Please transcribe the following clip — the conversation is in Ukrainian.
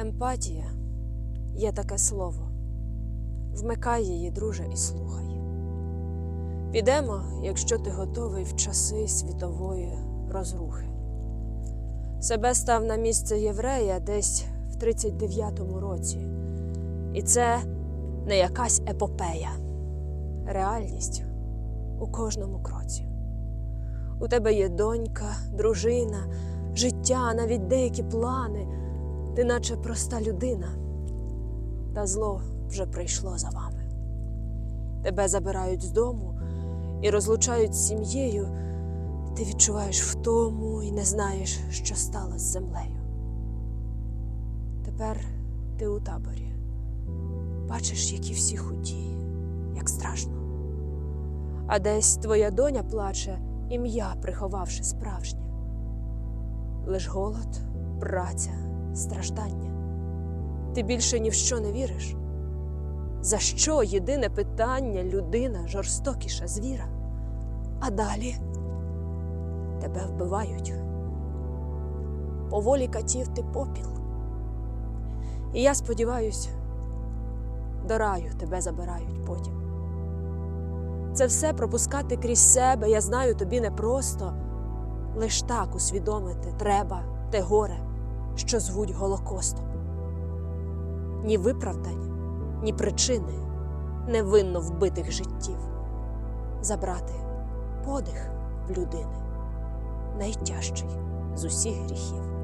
Емпатія є таке слово. Вмикай її, друже, і слухай. Підемо, якщо ти готовий в часи світової розрухи. Себе став на місце єврея десь в 39-му році. І це не якась епопея, реальність у кожному кроці. У тебе є донька, дружина, життя, навіть деякі плани. Ти наче проста людина, та зло вже прийшло за вами. Тебе забирають з дому і розлучають з сім'єю. Ти відчуваєш втому і не знаєш, що стало з землею. Тепер ти у таборі. Бачиш, які всі худі, як страшно. А десь твоя доня плаче, ім'я приховавши справжнє. Лиш голод, праця, страждання. Ти більше ні в що не віриш. За що єдине питання людина жорстокіша звіра? А далі тебе вбивають. По волі катів ти попіл. І я сподіваюсь, до раю тебе забирають потім. Це все пропускати крізь себе, я знаю, тобі непросто. Лиш так усвідомити треба те горе, що звуть Голокостом. Ні виправдань, ні причини невинно вбитих життів. Забрати подих в людини найтяжчий з усіх гріхів.